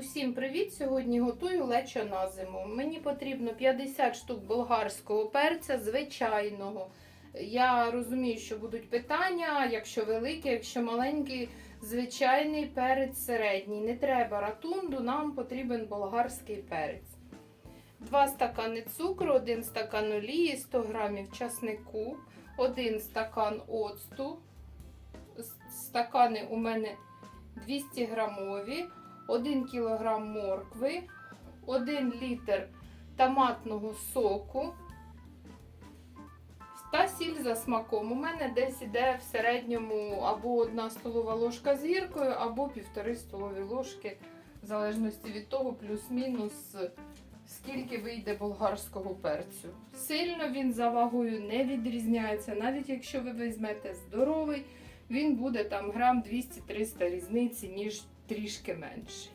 Усім привіт! Сьогодні готую лечо на зиму. Мені потрібно 50 штук болгарського перця, звичайного. Я розумію, що будуть питання, якщо великий, якщо маленький, звичайний перець середній. Не треба ратунду, нам потрібен болгарський перець. 2 стакани цукру, 1 стакан олії, 100 грамів часнику, 1 стакан оцту. Стакани у мене 200 грамові. 1 кг моркви, 1 літр томатного соку та сіль за смаком. У мене десь іде в середньому або 1 столова ложка з гіркою, або 1,5 столові ложки, в залежності від того, плюс-мінус, скільки вийде болгарського перцю. Сильно він за вагою не відрізняється, навіть якщо ви візьмете здоровий, він буде там грам 200-300 різниці, ніж трішки менший.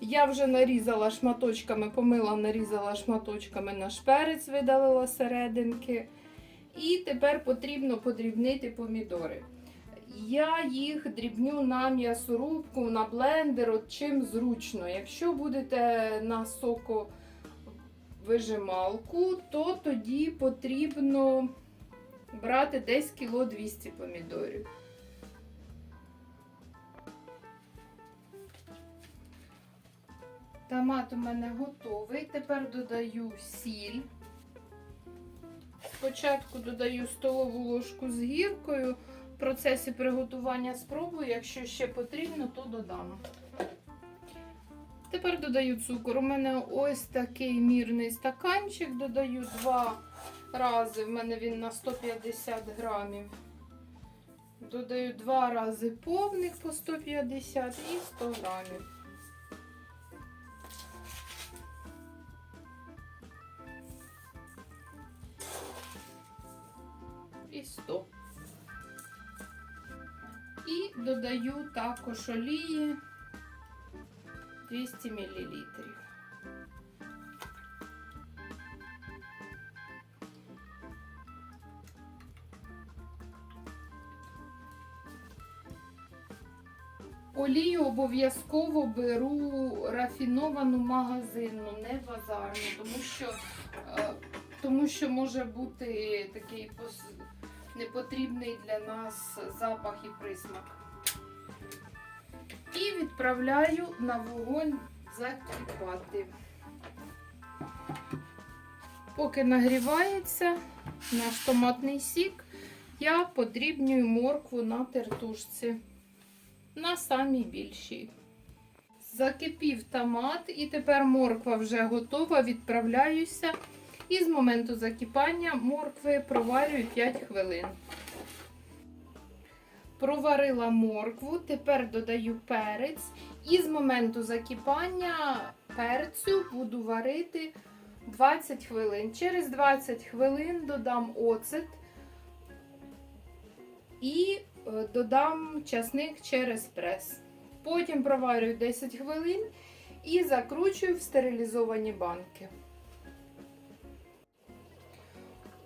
Я вже нарізала шматочками, помила, нарізала шматочками наш перець, видалила серединки. І тепер потрібно подрібнити помідори. Я їх дрібню на м'ясорубку, на блендер, от чим зручно. Якщо будете на соковижималку, то тоді потрібно брати десь кіло 200 помідорів. Томат у мене готовий. Тепер додаю сіль. Спочатку додаю столову ложку з гіркою. В процесі приготування спробую, якщо ще потрібно, то додам. Тепер додаю цукор. У мене ось такий мірний стаканчик, додаю два рази. В мене він на 150 грамів. Додаю два рази повних по 150 і 100 грамів. І 100. І додаю також олії 200 мл. Олію обов'язково беру рафіновану магазинну, не базарну, тому що, е, тому що може бути такий непотрібний для нас запах і присмак. І відправляю на вогонь закипати. Поки нагрівається наш томатний сік, я подрібнюю моркву на тертушці. На самій більшій. Закипів томат, і тепер морква вже готова. Відправляюся. І з моменту закипання моркви проварюю 5 хвилин. Проварила моркву, тепер додаю перець. І з моменту закипання перцю буду варити 20 хвилин. Через 20 хвилин додам оцет і е, додам часник через прес. Потім проварюю 10 хвилин і закручую в стерилізовані банки.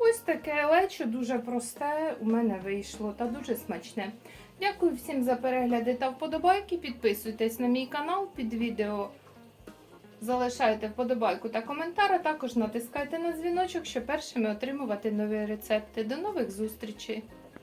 Ось таке лечо дуже просте у мене вийшло та дуже смачне. Дякую всім за перегляди та вподобайки. Підписуйтесь на мій канал під відео. Залишайте вподобайку та коментар, а також натискайте на дзвіночок, щоб першими отримувати нові рецепти. До нових зустрічей!